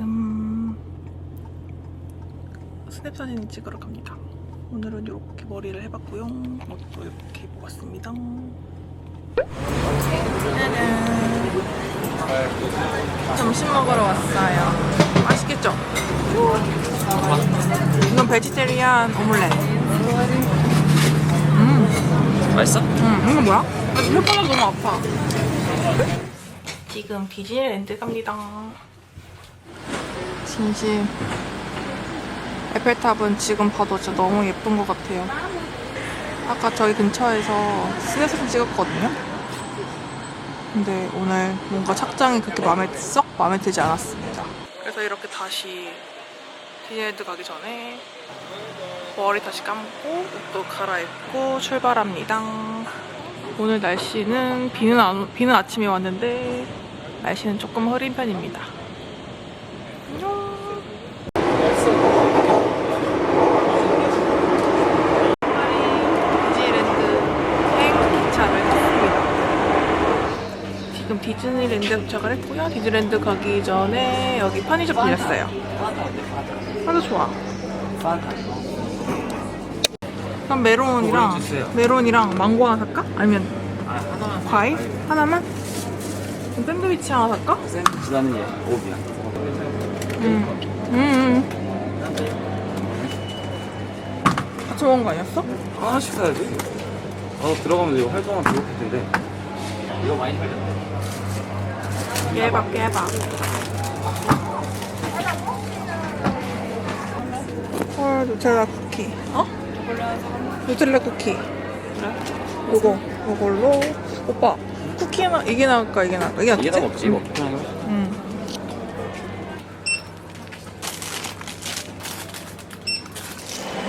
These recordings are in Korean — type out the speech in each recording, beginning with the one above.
지금 스냅 사진 찍으러 갑니다. 오늘은 이렇게 머리를 해봤고요. 옷도 이렇게. 짜잔. 점심 먹으러 왔어요. 맛있겠죠? 이건 베지테리안 오믈렛. 음, 맛있어? 음, 이거 뭐야? 아, 혓바닥 너무 아파. 지금 디즈니랜드 갑니다. 진심. 에펠탑은 지금 봐도 진짜 너무 예쁜 것 같아요. 아까 저희 근처에서 스냅사진 찍었거든요. 근데 오늘 뭔가 착장이 그렇게 마음에 썩 마음에 들지 않았습니다. 그래서 이렇게 다시 디즈니랜드 가기 전에 머리 다시 감고 옷도 갈아입고 출발합니다. 오늘 날씨는 비는 안- 비는 아침에 왔는데 날씨는 조금 흐린 편입니다. 안녕. 디즈니랜드 행 기차를 탔습니다. 지금 디즈니랜드에 도착을 했고요. 디즈니랜드 가기 전에 여기 편의점 들렸어요. 하도 좋아. 그럼 메론이랑. 메론이랑 망고 하나 살까? 아니면 아, 과일 하나만? 그럼 샌드위치 하나 살까? 샌드위치 나는 얘 오비야 음. 음. 같이 먹은 거 아니었어? 하나씩 사야지 어 들어가면 이거 활동하면 배고플 텐데 이거 많이 팔렸네 깨박 깨박. 헐 누텔라 쿠키. 어? 누텔라 쿠키. 그래? 요거 요걸로 오빠 쿠키 나 이게 나을까 이게 나을까 이게 낫지? 이게 다 먹지 응. 뭐 응.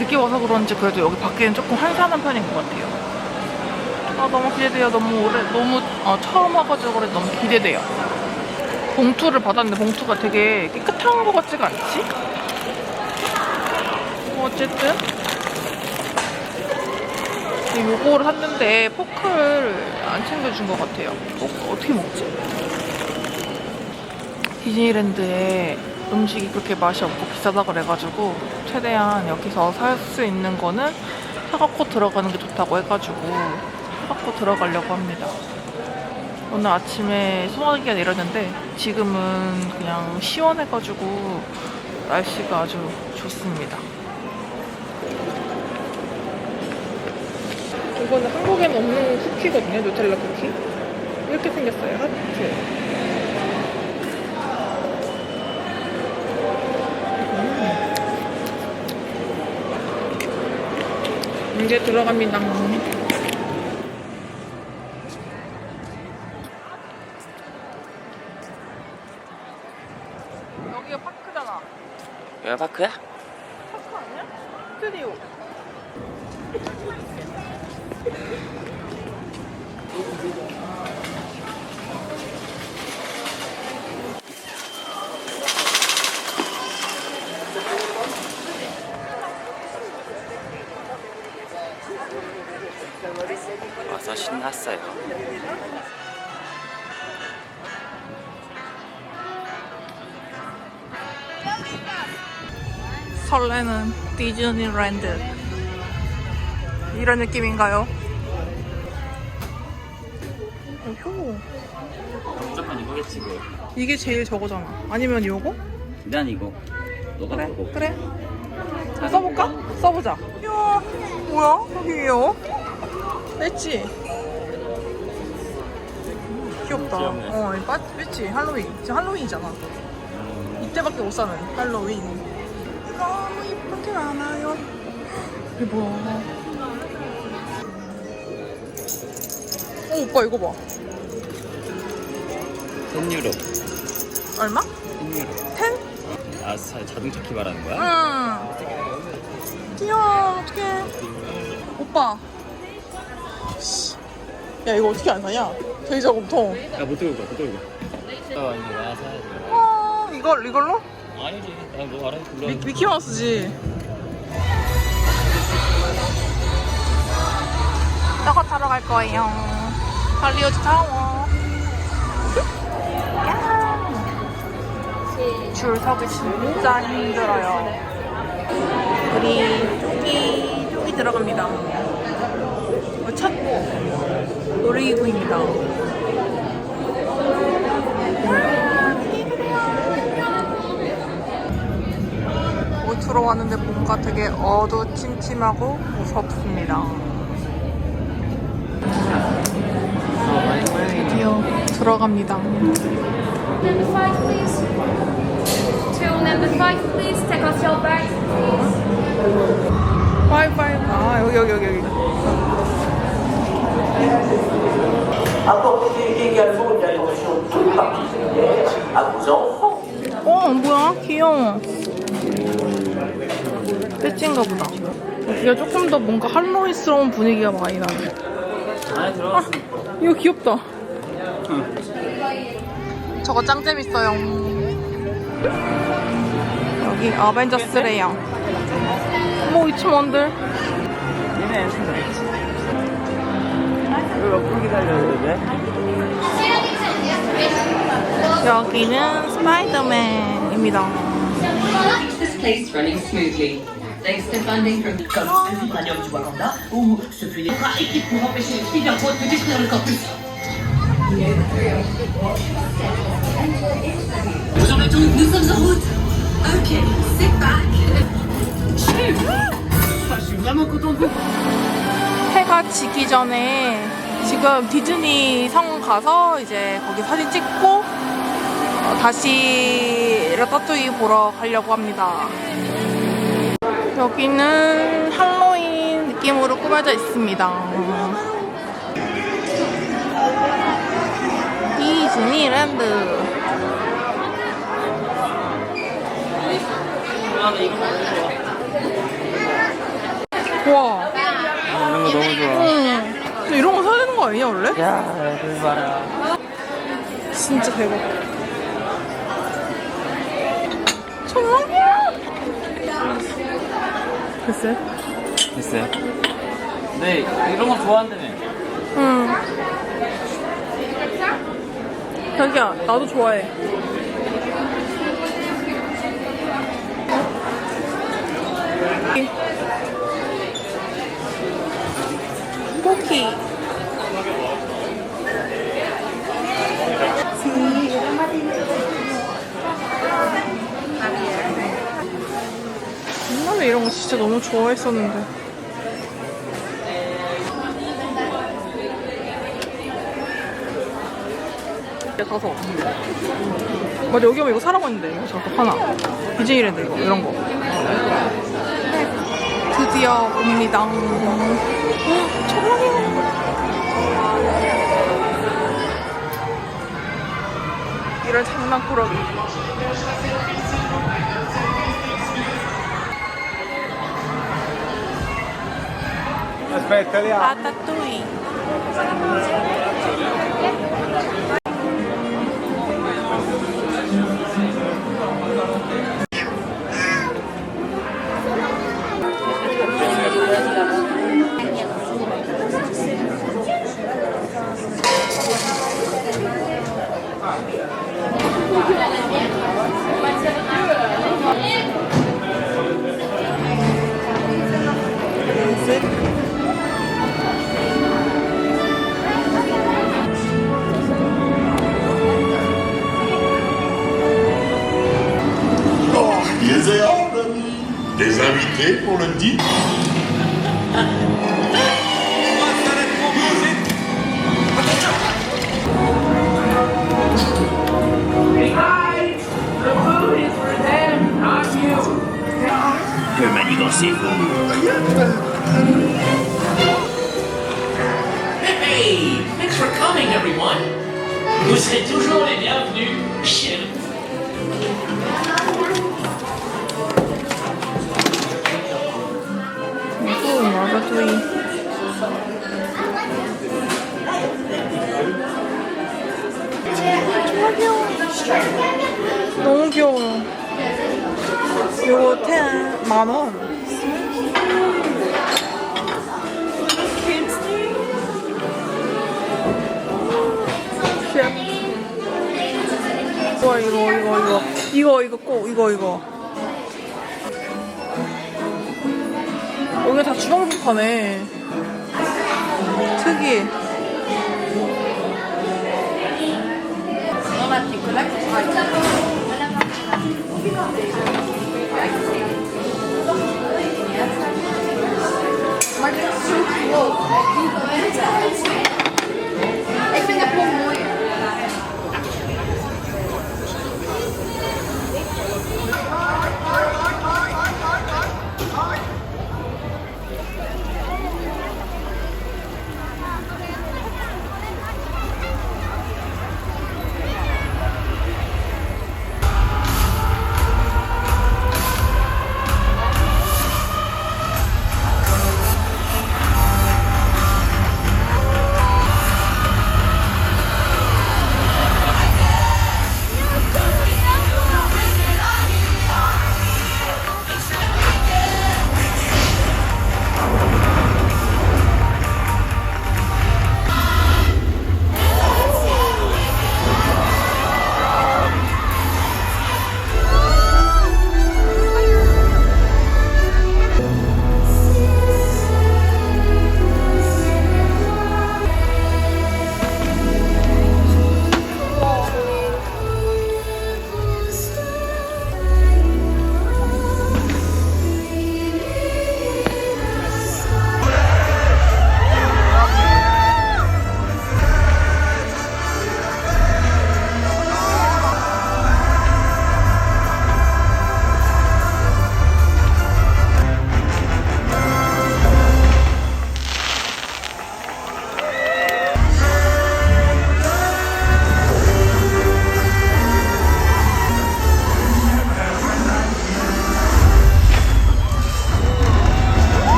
늦게 와서 그런지 그래도 여기 밖에는 조금 한산한 편인 것 같아요. 아 너무 기대돼요. 너무 오래 너무 어, 처음 와가지고 그래 너무 기대돼요. 봉투를 받았는데 봉투가 되게 깨끗한 것 같지가 않지? 뭐 어쨌든 요거를 샀는데 포크를 안 챙겨준 것 같아요. 어, 어떻게 먹지? 디즈니랜드에 음식이 그렇게 맛이 없고 비싸다 그래가지고 최대한 여기서 살 수 있는 거는 사갖고 들어가는 게 좋다고 해가지고 사갖고 들어가려고 합니다. 오늘 아침에 소나기가 내렸는데 지금은 그냥 시원해가지고 날씨가 아주 좋습니다. 이거는 한국에는 없는 쿠키거든요, 누텔라 쿠키. 이렇게 생겼어요, 하트. 이제 들어갑니다. 여기가 파크잖아. 여기 파크야? 파크 아니야? 스튜디오. 와서 신났어요 설레는 디즈니랜드. 이런 느낌인가요? 어, 효. 무조건 이거겠지 뭐 이게 제일 저거잖아. 아니면 요거? 난 이거 너가 그래, 그거 그래. 써볼까? 써보자. 이야, 뭐야? 여기요? 뺐지? 귀엽다. 어, 이 빠, 뺐지? 할로윈. 지금 할로윈이잖아. 이때밖에 못 사는 할로윈. 너무 이쁜 게 많아요. 이게 뭐야? 어, 오빠 이거 봐. 10유로 얼마? 10유로 10? 아 사- 자동차 키 말하는 거야? 응. 귀여워, 어떡해. 오빠. 씨. 야, 이거 어떻게 안 사냐? 저금통. 야못 들고 가 못 들고 가 아, 이제 나 사야지 와, 이걸, 이걸로? 아니지 난너 알아서 불러 미, 미키마우스지. 저거 타러 갈 거예요. 할리우드 타워. 야. 줄 서기 진짜 힘들어요. 우리 쪽이 쪽이 들어갑니다. 어, 첫 놀이기구입니다. 들어왔는데 뭔가 되게 어두침침하고 무섭습니다. 드디어 들어갑니다. Number five, please. Two, number five, please. Take off your bags, please. 와이파이 아 여기 여기 여기 여기 Apportez également une attention toute particulière à vos enfants. 어 뭐야 귀여워 배지인가 보다 여기가 조금 더 뭔가 할로윈스러운 분위기가 많이 나네 들어갔으니까. 이거 귀엽다 저거 짱 재밌어요 여기 아벤져스래요 뭐 이층 원들 얘네 엔진 되겠지. 왜 옆으로 기다려야 되는데? 여기는 스파이더맨입니다 this place running smoothly. Thanks to funding from comme le vibranium du Wakanda ou ce fut des bras équipes pour empêcher les Spider-Man de détruire le campus. En êtes où Nous sommes en route. Ok, c'est back. Je suis vraiment content de vous. 해가 지기 전에 지금 디즈니 성 가서 이제 거기 사진 찍고 어, 다시 라따뚜이 보러 가려고 합니다. 여기는 할로윈 느낌으로 꾸며져 있습니다. 디즈니랜드. 와. 이런 거 너무 좋아. 응. 근데 이런 거 사야 되는 거 아니야 원래? 야, 그러지 마라. 진짜 대박. 정말 글쎄. 됐어요. 네, 이런 거 좋아한다며. 응. 자기야, 나도 좋아해. 포키. 옛날에 이런 거 진짜 너무 좋아했었는데. 가서. 맞아, 여기 오면 이거 사라고 했는데. 이거 저거 하나. 디즈니랜드 이거, 이런 거. 드디어 옵니다. 헉, 정말이야. 이런 장난꾸러기. Aspetta, Lea. 라따 Hey, thanks for coming, everyone. Vous serez toujours les 이거, 이거, 이거. 이거 이거 꼭 이거 이거. 여기 다 주방복하네. 특이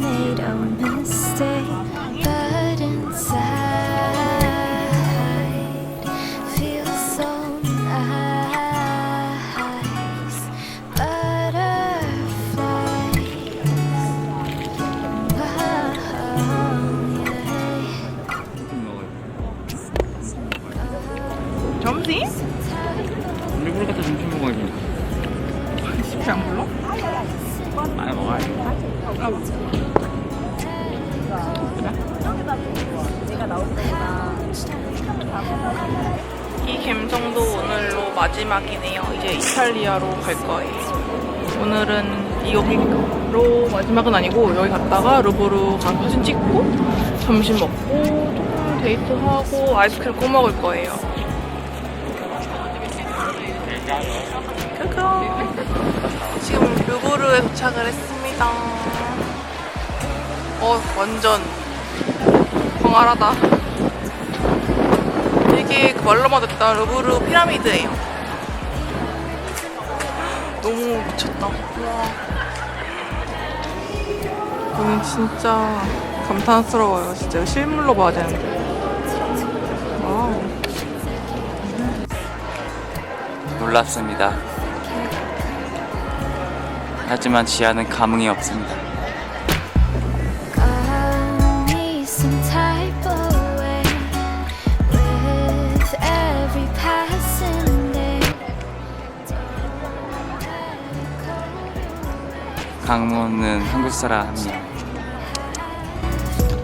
they don't 마지막이네요. 이제 이탈리아로 갈 거예요. 오늘은 여기로 마지막은 아니고 여기 갔다가 루브르 가서 사진 찍고 점심 먹고 조금 데이트하고 아이스크림 꼬 먹을 거예요. 끄끄. 지금 루브르에 도착을 했습니다. 어 완전 광활하다. 이게 그 말로만 듣던 루브르 피라미드예요. 너무 미쳤다. 와. 여기 진짜 감탄스러워요. 진짜 실물로 봐야 되는데. 와우. 놀랍습니다. 하지만 지하는 감흥이 없습니다. 강모는 한국 사람이야.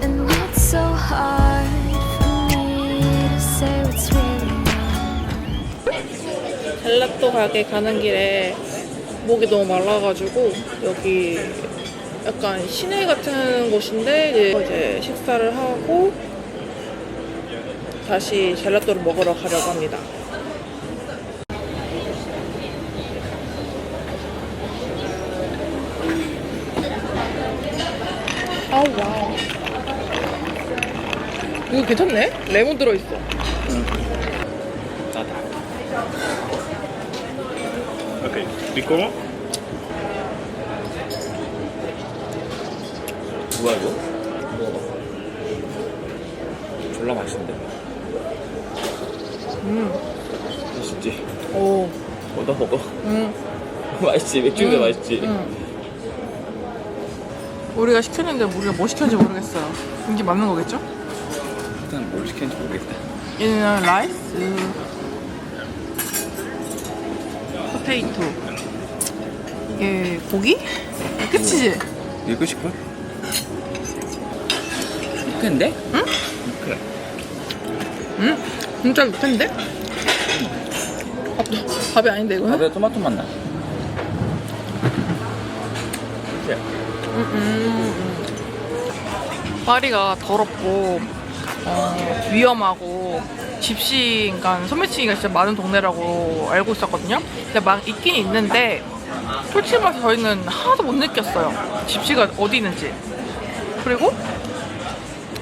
And it's so hard for me to say what's really wrong. 젤라또 가게 가는 길에 목이 너무 말라가지고 여기 약간 시내 같은 곳인데 이제 식사를 하고 다시 젤라또를 먹으러 가려고 합니다. 와우. 이거 괜찮네? 레몬 들어있어. Ok, piccolo. 뭐야 이거? 먹어봐. 졸라 맛있는데. 음. 맛있지? 오. 얻어 먹어. 음. 맛있지? 맥주인데 맛있지? 음. 우리가 시켰는데 우리가 뭐 시켰는지 모르겠어요. 이게 맞는 거겠죠? 일단 뭘 시켰는지 모르겠다. 얘는 라이스, 포테이토. 이게 고기? 끝이지? 이거 싶어? 육회인데? 응? 육회. 응? 진짜 육회인데? 밥도 밥이 아닌데 이거는? 밥에 토마토 맛 나. 그치? 파리가 더럽고 어, 위험하고 집시, 그러니까 소매치기가 진짜 많은 동네라고 알고 있었거든요. 근데 막 있긴 있는데 솔직히 말해서 저희는 하나도 못 느꼈어요. 집시가 어디 있는지. 그리고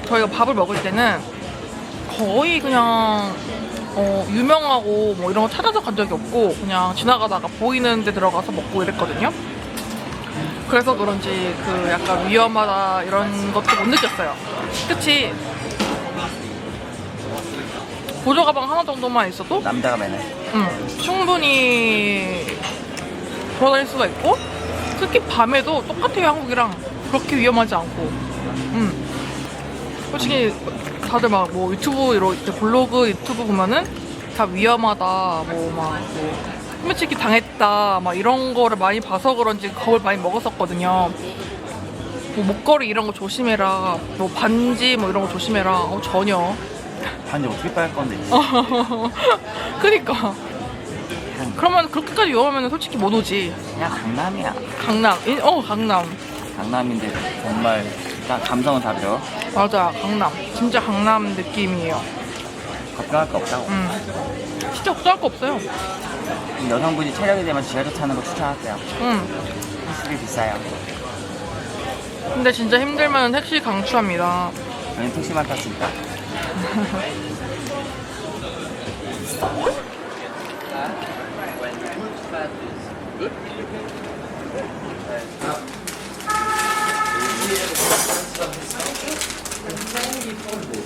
저희가 밥을 먹을 때는 거의 그냥 어, 유명하고 뭐 이런 거 찾아서 간 적이 없고 그냥 지나가다가 보이는 데 들어가서 먹고 이랬거든요. 그래서 그런지 그 약간 위험하다 이런 것도 못 느꼈어요. 그치? 보조 가방 하나 정도만 있어도 남자가 매네. 음, 충분히 돌아다닐 수가 있고 특히 밤에도 똑같아요 한국이랑 그렇게 위험하지 않고 음. 솔직히 다들 막 뭐 유튜브 이렇게 블로그 유튜브 보면은 다 위험하다 뭐막 뭐 소매치기 당했다 막 이런 거를 많이 봐서 그런지 겁을 많이 먹었었거든요 뭐 목걸이 이런 거 조심해라 뭐 반지 뭐 이런 거 조심해라 어, 전혀 반지 어떻게 빨 건데? 그니까. 그러면 그렇게까지 위험하면 솔직히 못 오지. 그냥 강남이야. 강남. 인- 어, 강남. 강남인데 정말 딱 감성은 다르죠. 맞아, 강남. 진짜 강남 느낌이에요. 걱정할 거 없다고. 음. 진짜 걱정할 거 없어요. 여성분이 체력이 되면 지하철 타는 거 추천할게요. 음. 술이 비싸요. 근데 진짜 힘들면 택시 강추합니다. 저는 택시만 탔으니까.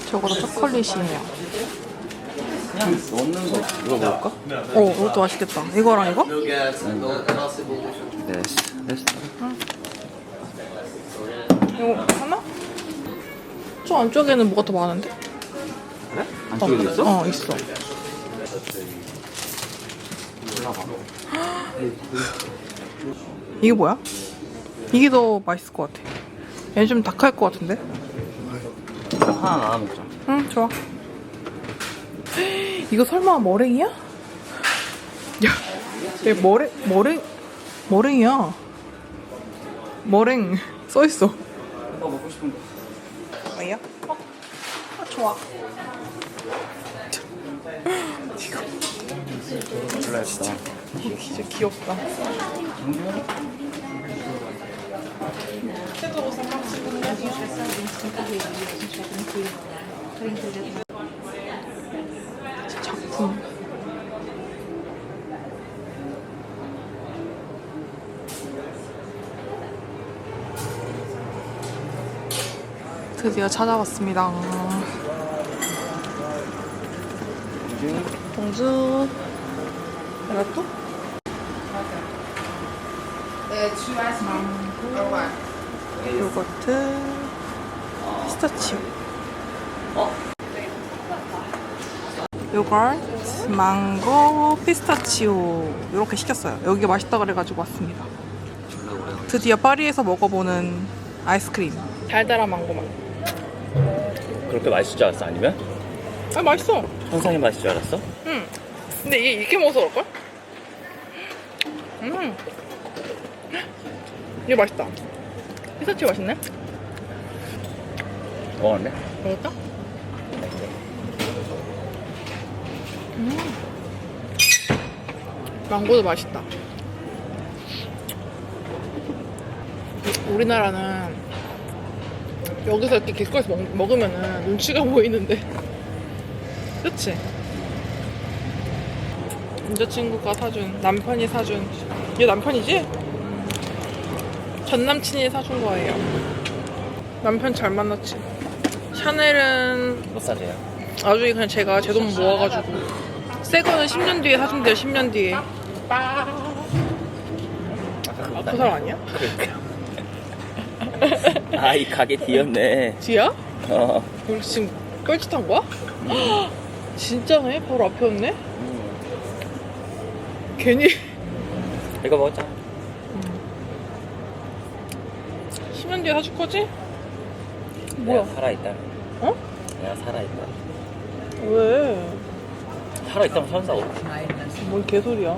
저거도 초콜릿이에요. 넣는 거 이거 먹을까? 어, 이것도 맛있겠다. 이거랑 이거? 네. 됐어. 이거 하나? 저 안쪽에는 뭐가 더 많은데? 그래? 안쪽에 있어? 어, 있어. 이게 뭐야? 이게 더 맛있을 것 같아. 얘는 좀 dak할 것 같은데? 하나 나눠 먹자. 응, 좋아. 이거 설마 머랭이야? 야, 얘 머랭, 머랭, 머랭이야. 머랭 써있어. 오빠 먹고 싶은 거. 뭐야? 어? 아, 좋아. 졸라 예쁘다. 이거 진짜 귀엽다. 진짜 작품. 드디어 찾아왔습니다. 봉주. 내가 또? 망고, 요거트, 피스타치오. 요거트, 망고, 피스타치오 이렇게 시켰어요. 여기가 맛있다 그래가지고 왔습니다. 드디어 파리에서 먹어보는 아이스크림. 달달한 망고맛. 그렇게 맛있을 줄 알았어? 아니면? 아 맛있어. 항상이 맛있을 줄 알았어? 응. 근데 이게 이렇게 먹어서 그럴걸? 음. 이게 맛있다. 피스타치오 맛있네? 먹었네? 먹을까? 음. 망고도 맛있다. 우리나라는 여기서 이렇게 길거리에서 먹, 먹으면은 눈치가 보이는데. 그치? 남자친구가 사준, 남편이 사준. 얘 남편이지? 전 남친이 사준 거예요. 남편 잘 만났지. 샤넬은 못 사줘요. 나중에 그냥 제가 제 돈 모아가지고 새 거는 10년 뒤에 사준대요 10년 뒤에 그 사람 아니야? 아, 이 가게 뒤였네. 지야? 어. 우리 지금 뻘짓한 거야? 진짜네? 바로 앞이었네? 괜히 이거 먹자. 10년 뒤에 사줄 거지? 뭐야? 내가 살아있다. 어? 내가 살아있다. 왜? 살아있다면 산다고. 뭔 개소리야